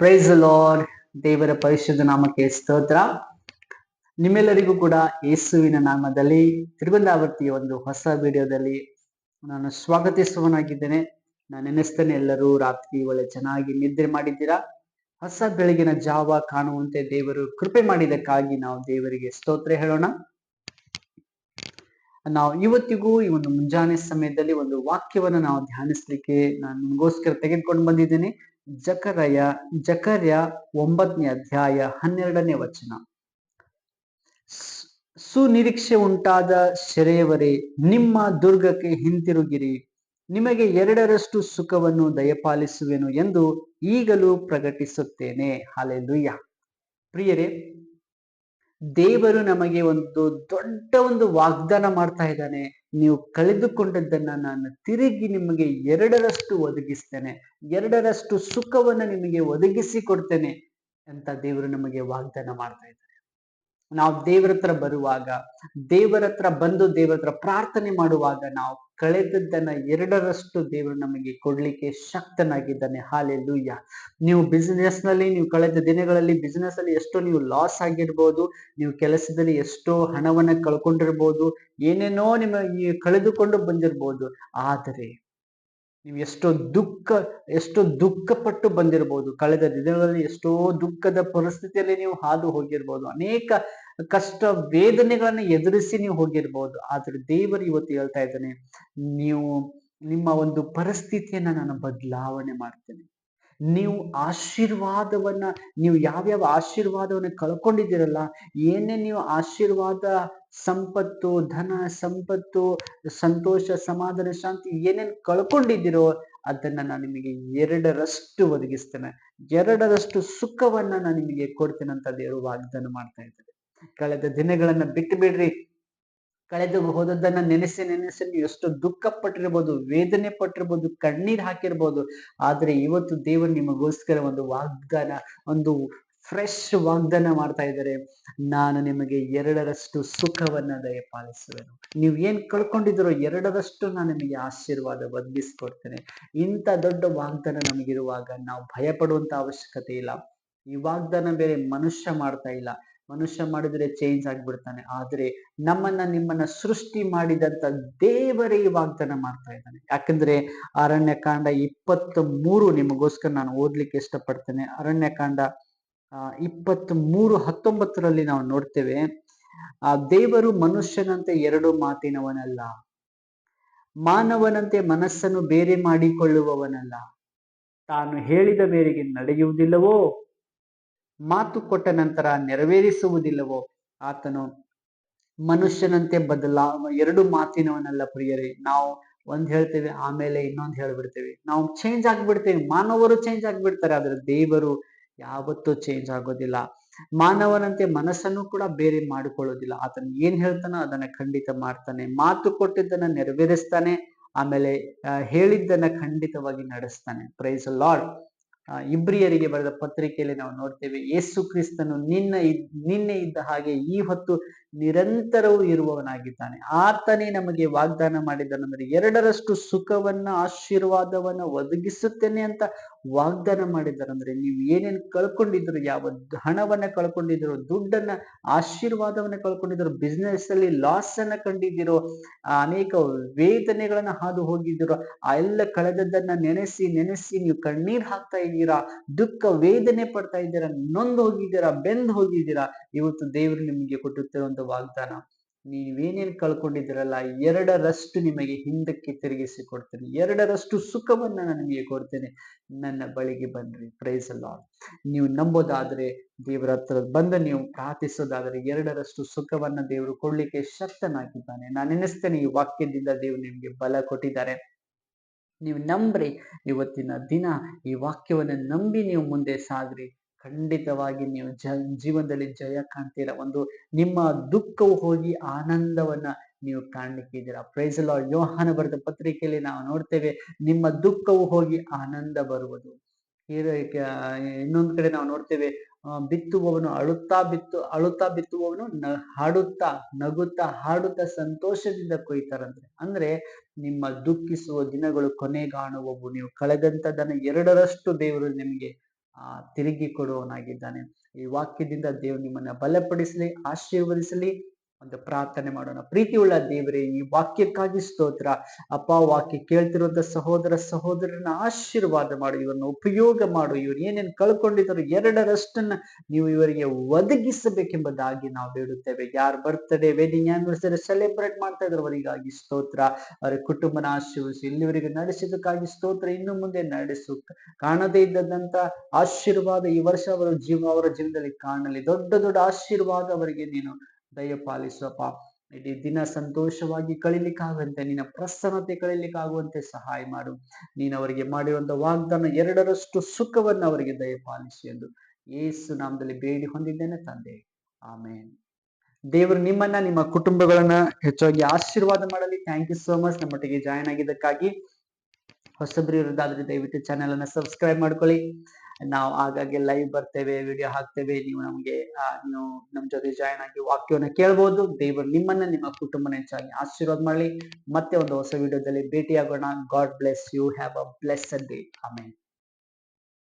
Price lord ದೇವರ ಪರಿಶುದ್ಧ ನಾಮಕ್ಕೆ ಸ್ತೋತ್ರ. ನಿಮ್ಮೆಲ್ಲರಿಗೂ ಕೂಡ ಯೇಸುವಿನ ನಾಮದಲ್ಲಿ ತಿರುವಂದಾವರ್ತಿಯ ಒಂದು ಹೊಸ ವಿಡಿಯೋದಲ್ಲಿ ನಾನು ಸ್ವಾಗತಿಸುವನಾಗಿದ್ದೇನೆ ನಾನು ನೆನೆಸ್ತೇನೆ ಎಲ್ಲರೂ ರಾತ್ರಿ ಒಳ್ಳೆ ಚೆನ್ನಾಗಿ ನಿದ್ರೆ ಮಾಡಿದ್ದೀರಾ? ಹೊಸ ಬೆಳಗಿನ ಜಾವ ಕಾಣುವಂತೆ ದೇವರು ಕೃಪೆ ಮಾಡಿದಕ್ಕಾಗಿ ನಾವು ದೇವರಿಗೆ ಸ್ತೋತ್ರ ಹೇಳೋಣ. ನಾವು ಇವತ್ತಿಗೂ ಈ ಒಂದು ಮುಂಜಾನೆ ಸಮಯದಲ್ಲಿ ಒಂದು ವಾಕ್ಯವನ್ನು ನಾವು ಧ್ಯಾನಿಸ್ಲಿಕ್ಕೆ ನಾನು ನಿಮಗೋಸ್ಕರ ತೆಗೆದುಕೊಂಡು ಬಂದಿದ್ದೇನೆ. ಜಕರಯ, ಜಕರ್ಯ ಒಂಬತ್ತನೇ ಅಧ್ಯಾಯ ಹನ್ನೆರಡನೇ ವಚನ. ಸುನಿರೀಕ್ಷೆ ಉಂಟಾದ ಶೆರೆಯವರೇ, ನಿಮ್ಮ ದುರ್ಗಕ್ಕೆ ಹಿಂತಿರುಗಿರಿ. ನಿಮಗೆ ಎರಡರಷ್ಟು ಸುಖವನ್ನು ದಯಪಾಲಿಸುವೆನು ಎಂದು ಈಗಲೂ ಪ್ರಕಟಿಸುತ್ತೇನೆ. ಹಾಲೆಲುಯ್ಯ ಪ್ರಿಯರೇ ದೇವರು ನಮಗೆ ಒಂದು ದೊಡ್ಡ ಒಂದು ವಾಗ್ದಾನ ಮಾಡ್ತಾ ಇದ್ದಾನೆ. ನೀವು ಕಳೆದುಕೊಂಡದ್ದನ್ನ ನಾನು ತಿರುಗಿ ನಿಮಗೆ ಎರಡರಷ್ಟು ಒದಗಿಸ್ತೇನೆ. ಎರಡರಷ್ಟು ಸುಖವನ್ನ ನಿಮಗೆ ಒದಗಿಸಿ ಕೊಡ್ತೇನೆ ಅಂತ ದೇವರು ನಮಗೆ ವಾಗ್ದಾನ ಮಾಡ್ತಾ ಇದ್ದಾರೆ ನಾವು ದೇವರ ಹತ್ರ ಬರುವಾಗ, ದೇವರ ಹತ್ರ ಬಂದು ದೇವರ ಹತ್ರ ಪ್ರಾರ್ಥನೆ ಮಾಡುವಾಗ ನಾವು ಕಳೆದದ್ದನ್ನ ಎರಡರಷ್ಟು ದೇವರು ನಮಗೆ ಕೊಡ್ಲಿಕ್ಕೆ ಶಕ್ತನಾಗಿದ್ದಾನೆ. ಹಾಲೆಲೂಯ್ಯ ನೀವು ಬಿಸಿನೆಸ್ನಲ್ಲಿ, ನೀವು ಕಳೆದ ದಿನಗಳಲ್ಲಿ ಬಿಸಿನೆಸ್ ಅಲ್ಲಿ ಎಷ್ಟೋ ನೀವು ಲಾಸ್ ಆಗಿರ್ಬೋದು, ನೀವು ಕೆಲಸದಲ್ಲಿ ಎಷ್ಟೋ ಹಣವನ್ನ ಕಳ್ಕೊಂಡಿರ್ಬೋದು, ಏನೇನೋ ನಿಮ್ಮ ಕಳೆದುಕೊಂಡು ಬಂದಿರ್ಬೋದು, ಆದರೆ ನೀವು ಎಷ್ಟೋ ದುಃಖ, ಎಷ್ಟೋ ದುಃಖಪಟ್ಟು ಬಂದಿರಬಹುದು ಕಳೆದ ದಿನಗಳಲ್ಲಿ ಎಷ್ಟೋ ದುಃಖದ ಪರಿಸ್ಥಿತಿಯಲ್ಲಿ ನೀವು ಹಾದು ಹೋಗಿರ್ಬೋದು. ಅನೇಕ ಕಷ್ಟ ವೇದನೆಗಳನ್ನು ಎದುರಿಸಿ ನೀವು ಹೋಗಿರ್ಬೋದು. ಆದ್ರೆ ದೇವರು ಇವತ್ತು ಹೇಳ್ತಾ ಇದ್ದಾನೆ, ನೀವು ನಿಮ್ಮ ಒಂದು ಪರಿಸ್ಥಿತಿಯನ್ನ ನಾನು ಬದಲಾವಣೆ ಮಾಡ್ತೇನೆ. ನೀವು ಆಶೀರ್ವಾದವನ್ನ, ನೀವು ಯಾವ್ಯಾವ ಆಶೀರ್ವಾದವನ್ನ ಕಳ್ಕೊಂಡಿದ್ದೀರಲ್ಲ, ಏನೇ ನೀವು ಆಶೀರ್ವಾದ ಸಂಪತ್ತು, ಧನ, ಸಂಪತ್ತು, ಸಂತೋಷ, ಸಮಾಧಾನ, ಶಾಂತಿ ಏನೇನ್ ಕಳ್ಕೊಂಡಿದ್ದೀರೋ ಅದನ್ನ ನಾನು ನಿಮಗೆ ಎರಡರಷ್ಟು ಒದಗಿಸ್ತೇನೆ. ಎರಡರಷ್ಟು ಸುಖವನ್ನ ನಾನು ನಿಮಗೆ ಕೊಡ್ತೇನೆ ಅಂತ ದೇವರು ವಾಗ್ದಾನ ಮಾಡ್ತಾ ಇದ್ದಾರೆ. ಕಳೆದ ದಿನಗಳನ್ನ ಬಿಟ್ಟು ಬಿಡ್ರಿ. ಕಳೆದು ಹೋದದ್ದನ್ನ ನೆನೆಸಿ ನೆನೆಸಿ ನೀವು ಎಷ್ಟು ದುಃಖ ಪಟ್ಟಿರ್ಬೋದು, ವೇದನೆ ಪಟ್ಟಿರ್ಬೋದು, ಕಣ್ಣೀರ್ ಹಾಕಿರ್ಬೋದು. ಆದ್ರೆ ಇವತ್ತು ದೇವರು ನಿಮಗೋಸ್ಕರ ಒಂದು ವಾಗ್ದಾನ, ಒಂದು ಫ್ರೆಶ್ ವಾಗ್ದಾನ ಮಾಡ್ತಾ ಇದ್ದಾರೆ. ನಾನು ನಿಮಗೆ ಎರಡರಷ್ಟು ಸುಖವನ್ನ ದಯಪಾಲಿಸುವೆನು. ನೀವು ಏನ್ ಕಳ್ಕೊಂಡಿದ್ದೀರೋ ಎರಡರಷ್ಟು ನಾನು ನಿಮಗೆ ಆಶೀರ್ವಾದ ಒದಗಿಸ್ಕೊಡ್ತೇನೆ. ಇಂಥ ದೊಡ್ಡ ವಾಗ್ದಾನ ನಮಗಿರುವಾಗ ನಾವು ಭಯ ಪಡುವಂತ ಅವಶ್ಯಕತೆ ಇಲ್ಲ. ಈ ವಾಗ್ದಾನ ಬೇರೆ ಮನುಷ್ಯ ಮಾಡ್ತಾ ಇಲ್ಲ. ಮನುಷ್ಯ ಮಾಡಿದ್ರೆ ಚೇಂಜ್ ಆಗ್ಬಿಡ್ತಾನೆ. ಆದ್ರೆ ನಮ್ಮನ್ನ ನಿಮ್ಮನ್ನ ಸೃಷ್ಟಿ ಮಾಡಿದಂತ ದೇವರೇ ಈ ವಾಗ್ದಾನ ಮಾಡ್ತಾ ಇದ್ದಾನೆ. ಯಾಕಂದ್ರೆ ಅರಣ್ಯಕಾಂಡ ಇಪ್ಪತ್ತ್ ಮೂರು ನಿಮಗೋಸ್ಕರ ನಾನು ಓದ್ಲಿಕ್ಕೆ ಇಷ್ಟಪಡ್ತೇನೆ. ಅರಣ್ಯಕಾಂಡ ಇಪ್ಪತ್ತ್ ಮೂರು ಹತ್ತೊಂಬತ್ತರಲ್ಲಿ ನಾವು ನೋಡ್ತೇವೆ, ಆ, ದೇವರು ಮನುಷ್ಯನಂತೆ ಎರಡು ಮಾತಿನವನಲ್ಲ, ಮಾನವನಂತೆ ಮನಸ್ಸನ್ನು ಬೇರೆ ಮಾಡಿಕೊಳ್ಳುವವನಲ್ಲ. ತಾನು ಹೇಳಿದ ಮೇರೆಗೆ ನಡೆಯುವುದಿಲ್ಲವೋ, ಮಾತು ಕೊಟ್ಟ ನಂತರ ನೆರವೇರಿಸುವುದಿಲ್ಲವೋ, ಆತನು ಮನುಷ್ಯನಂತೆ ಬದಲಾ, ಎರಡು ಮಾತಿನವನಲ್ಲ ಪ್ರಿಯರೇ. ನಾವು ಒಂದ್ ಹೇಳ್ತೇವೆ, ಆಮೇಲೆ ಇನ್ನೊಂದು ಹೇಳ್ಬಿಡ್ತೇವೆ. ನಾವು ಚೇಂಜ್ ಆಗ್ಬಿಡ್ತೇವೆ, ಮಾನವರು ಚೇಂಜ್ ಆಗ್ಬಿಡ್ತಾರೆ, ಆದ್ರೆ ದೇವರು ಯಾವತ್ತೂ ಚೇಂಜ್ ಆಗೋದಿಲ್ಲ. ಮಾನವನಂತೆ ಮನಸ್ಸನ್ನು ಕೂಡ ಬೇರೆ ಮಾಡಿಕೊಳ್ಳೋದಿಲ್ಲ. ಆತನ ಏನ್ ಹೇಳ್ತಾನೋ ಅದನ್ನ ಖಂಡಿತ ಮಾಡ್ತಾನೆ. ಮಾತು ಕೊಟ್ಟಿದ್ದನ್ನ ನೆರವೇರಿಸ್ತಾನೆ. ಆಮೇಲೆ ಹೇಳಿದ್ದನ್ನ ಖಂಡಿತವಾಗಿ ನಡೆಸ್ತಾನೆ. ಪ್ರೈಸ್ ಲಾರ್ಡ್ ಇಬ್ರಿಯರಿಗೆ ಬರೆದ ಪತ್ರಿಕೆಯಲ್ಲಿ ನಾವು ನೋಡ್ತೇವೆ, ಯೇಸು ಕ್ರಿಸ್ತನು ನಿನ್ನ ನಿನ್ನೆ ಇದ್ದ ಹಾಗೆ ಈ ಹೊತ್ತು ನಿರಂತರವೂ ಇರುವವನಾಗಿದ್ದಾನೆ. ಆತನೇ ನಮಗೆ ವಾಗ್ದಾನ ಮಾಡಿದ್ದಾನಂದ್ರೆ ಎರಡರಷ್ಟು ಸುಖವನ್ನ, ಆಶೀರ್ವಾದವನ್ನ ಒದಗಿಸುತ್ತೇನೆ ಅಂತ ವಾಗ್ದಾನ ಮಾಡಿದ್ದಾರಂದ್ರೆ ನೀವು ಏನೇನು ಕಳ್ಕೊಂಡಿದ್ರು ಯಾವ ಹಣವನ್ನ ಕಳ್ಕೊಂಡಿದ್ರು ದುಡ್ಡನ್ನ, ಆಶೀರ್ವಾದವನ್ನ ಕಳ್ಕೊಂಡಿದ್ರು ಬಿಸ್ನೆಸ್ ಅಲ್ಲಿ ಲಾಸ್ ಅನ್ನ ಕಂಡಿದ್ದೀರೋ, ಅನೇಕ ವೇದನೆಗಳನ್ನ ಹಾದು ಹೋಗಿದ್ದೀರೋ, ಆ ಎಲ್ಲ ಕಳೆದದ್ದನ್ನ ನೆನೆಸಿ ನೆನೆಸಿ ನೀವು ಕಣ್ಣೀರ್ ಹಾಕ್ತಾ ಇದ್ದೀರಾ, ದುಃಖ ವೇದನೆ ಪಡ್ತಾ ಇದ್ದೀರಾ, ನೊಂದು ಹೋಗಿದ್ದೀರಾ, ಬೆಂದು ಹೋಗಿದ್ದೀರಾ, ಇವತ್ತು ದೇವರು ನಿಮಗೆ ಕೊಟ್ಟುತ್ತಿರುವಂತ ವಾಗ್ದಾನ. ನೀವೇನೇನ್ ಕಳ್ಕೊಂಡಿದ್ದೀರಲ್ಲ, ಎರಡರಷ್ಟು ನಿಮಗೆ ಹಿಂದಕ್ಕೆ ತಿರುಗಿಸಿ ಕೊಡ್ತೇನೆ. ಎರಡರಷ್ಟು ಸುಖವನ್ನ ನಾನು ನಿಮಗೆ ಕೊಡ್ತೇನೆ. ನನ್ನ ಬಳಿಗೆ ಬನ್ರಿ. ಪ್ರೈಸ್ ಅಲ್ಲ ನೀವು ನಂಬೋದಾದ್ರೆ ದೇವರ ಹತ್ರ ಬಂದು ನೀವು ಪ್ರಾರ್ಥಿಸೋದಾದ್ರೆ ಎರಡರಷ್ಟು ಸುಖವನ್ನ ದೇವರು ಕೊಡ್ಲಿಕ್ಕೆ ಶಕ್ತನಾಗಿದ್ದಾನೆ. ನಾನು ನೆನೆಸ್ತೇನೆ, ಈ ವಾಕ್ಯದಿಂದ ದೇವರು ನಿಮಗೆ ಬಲ ಕೊಟ್ಟಿದ್ದಾರೆ. ನೀವು ನಂಬ್ರಿ, ಇವತ್ತಿನ ದಿನ ಈ ವಾಕ್ಯವನ್ನು ನಂಬಿ ನೀವು ಮುಂದೆ ಸಾಗ್ರಿ ಖಂಡಿತವಾಗಿ ನೀವು ಜ, ಜೀವನದಲ್ಲಿ ಜಯ ಕಾಣ್ತೀರ. ಒಂದು ನಿಮ್ಮ ದುಃಖವು ಹೋಗಿ ಆನಂದವನ್ನ ನೀವು ಕಾಣ್ಲಿಕ್ಕಿದ್ದೀರಾ ಪ್ರೈಸ್ ಲಾರ್ಡ್ ಯೋಹಾನ ಬರೆದ ಪತ್ರಿಕೆಯಲ್ಲಿ ನಾವು ನೋಡ್ತೇವೆ, ನಿಮ್ಮ ದುಃಖವು ಹೋಗಿ ಆನಂದ ಬರುವುದು. ಇನ್ನೊಂದು ಕಡೆ ನಾವು ನೋಡ್ತೇವೆ ಬಿತ್ತುವವನು ಅಳುತ್ತಾ ಬಿತ್ತು, ಅಳುತ್ತಾ ಬಿತ್ತುವವನು ನ, ಹಾಡುತ್ತಾ, ನಗುತ್ತಾ, ಹಾಡುತ್ತಾ ಸಂತೋಷದಿಂದ ಕೊಯ್ತಾರಂತೆ. ಅಂದ್ರೆ ನಿಮ್ಮ ದುಃಖಿಸುವ ದಿನಗಳು ಕೊನೆಗಾಣುವವು. ನೀವು ಕಳೆದಂತದನ್ನ ಎರಡರಷ್ಟು ದೇವರು ನಿಮಗೆ ತಿರುಗಿ ಕೊಡುವವನಾಗಿದ್ದಾನೆ ಈ ವಾಕ್ಯದಿಂದ ದೇವರು ನಿಮ್ಮನ್ನ ಬಲಪಡಿಸಲಿ ಆಶೀರ್ವದಿಸಲಿ. ಒಂದು ಪ್ರಾರ್ಥನೆ ಮಾಡೋಣ. ಪ್ರೀತಿಯುಳ್ಳ ದೇವರೇ, ಈ ವಾಕ್ಯಕ್ಕಾಗಿ ಸ್ತೋತ್ರ. ಅಪ್ಪ, ವಾಕ್ಯ ಕೇಳ್ತಿರುವಂತ ಸಹೋದರ ಸಹೋದರನ ಆಶೀರ್ವಾದ ಮಾಡು, ಇವರನ್ನು ಉಪಯೋಗ ಮಾಡು, ಇವರು ಏನೇನು ಕಳ್ಕೊಂಡಿದ್ರು ಎರಡರಷ್ಟನ್ನ ನೀವು ಇವರಿಗೆ ಒದಗಿಸಬೇಕೆಂಬುದಾಗಿ ನಾವು ಬೇಡುತ್ತೇವೆ ಯಾರು ಬರ್ತಡೇ ವೆಡ್ಡಿಂಗ್ ಆನಿವರ್ಸರಿ ಸೆಲೆಬ್ರೇಟ್ ಮಾಡ್ತಾ ಇದ್ರು ಅವರಿಗಾಗಿ ಸ್ತೋತ್ರ. ಅವರ ಕುಟುಂಬನ ಆಶೀರ್ವಿಸಿ ಇಲ್ಲಿವರಿಗೆ ನಡೆಸಿದಕ್ಕಾಗಿ ಸ್ತೋತ್ರ. ಇನ್ನು ಮುಂದೆ ನಡೆಸು, ಕಾಣದೇ ಇದ್ದಂತ ಆಶೀರ್ವಾದ ಈ ವರ್ಷ ಅವರ ಜೀವ, ಅವರ ಜೀವನದಲ್ಲಿ ಕಾಣಲಿ. ದೊಡ್ಡ ದೊಡ್ಡ ಆಶೀರ್ವಾದ ಅವರಿಗೆ ನೀನು ದಯಪಾಲಿಸಪ್ಪ ಇಡೀ ದಿನ ಸಂತೋಷವಾಗಿ ಕಳಿಲಿಕ್ಕಾಗುವಂತೆ ನಿನ್ನ ಪ್ರಸನ್ನತೆ ಕಳಿಲಿಕ್ಕಾಗುವಂತೆ ಸಹಾಯ ಮಾಡು. ನೀನು ಅವರಿಗೆ ಮಾಡಿರುವಂತ ವಾಗ್ದಾನ ಎರಡರಷ್ಟು ಸುಖವನ್ನು ಅವರಿಗೆ ದಯಪಾಲಿಸಿ ಎಂದು ಏಸು ನಾಮದಲ್ಲಿ ಬೇಡಿ ಹೊಂದಿದ್ದೇನೆ ತಂದೆ. ಆಮೇನ್. ದೇವರು ನಿಮ್ಮನ್ನ, ನಿಮ್ಮ ಕುಟುಂಬಗಳನ್ನ ಹೆಚ್ಚಾಗಿ ಆಶೀರ್ವಾದ ಮಾಡಲಿ. ಥ್ಯಾಂಕ್ ಯು ಸೋ ಮಚ್ ನಮ್ಮೊಟ್ಟಿಗೆ ಜಾಯ್ನ್ ಆಗಿದ್ದಕ್ಕಾಗಿ ಹೊಸಬ್ರು ಇರೋದಾದ್ರೆ ದಯವಿಟ್ಟು ಚಾನೆಲ್ ಅನ್ನ ಸಬ್ಸ್ಕ್ರೈಬ್ ಮಾಡ್ಕೊಳ್ಳಿ. ನಾವು ಆಗಾಗ್ಗೆ ಲೈವ್ ಬರ್ತೇವೆ ವಿಡಿಯೋ ಹಾಕ್ತೇವೆ, ನೀವು ನಮಗೆ ನೀವು ನಮ್ಮ ಜೊತೆ ಜಾಯ್ನ್ ಆಗಿ ವಾಕ್ಯವನ್ನ ಕೇಳ್ಬೋದು. ದೇವರು ನಿಮ್ಮನ್ನ ನಿಮ್ಮ ಕುಟುಂಬನ ಹೆಚ್ಚಾಗಿ ಆಶೀರ್ವಾದ ಮಾಡಲಿ. ಮತ್ತೆ ಒಂದು ಹೊಸ ವಿಡಿಯೋದಲ್ಲಿ ಭೇಟಿಯಾಗೋಣ. God bless you have a blessed day ಆಮೇಲೆ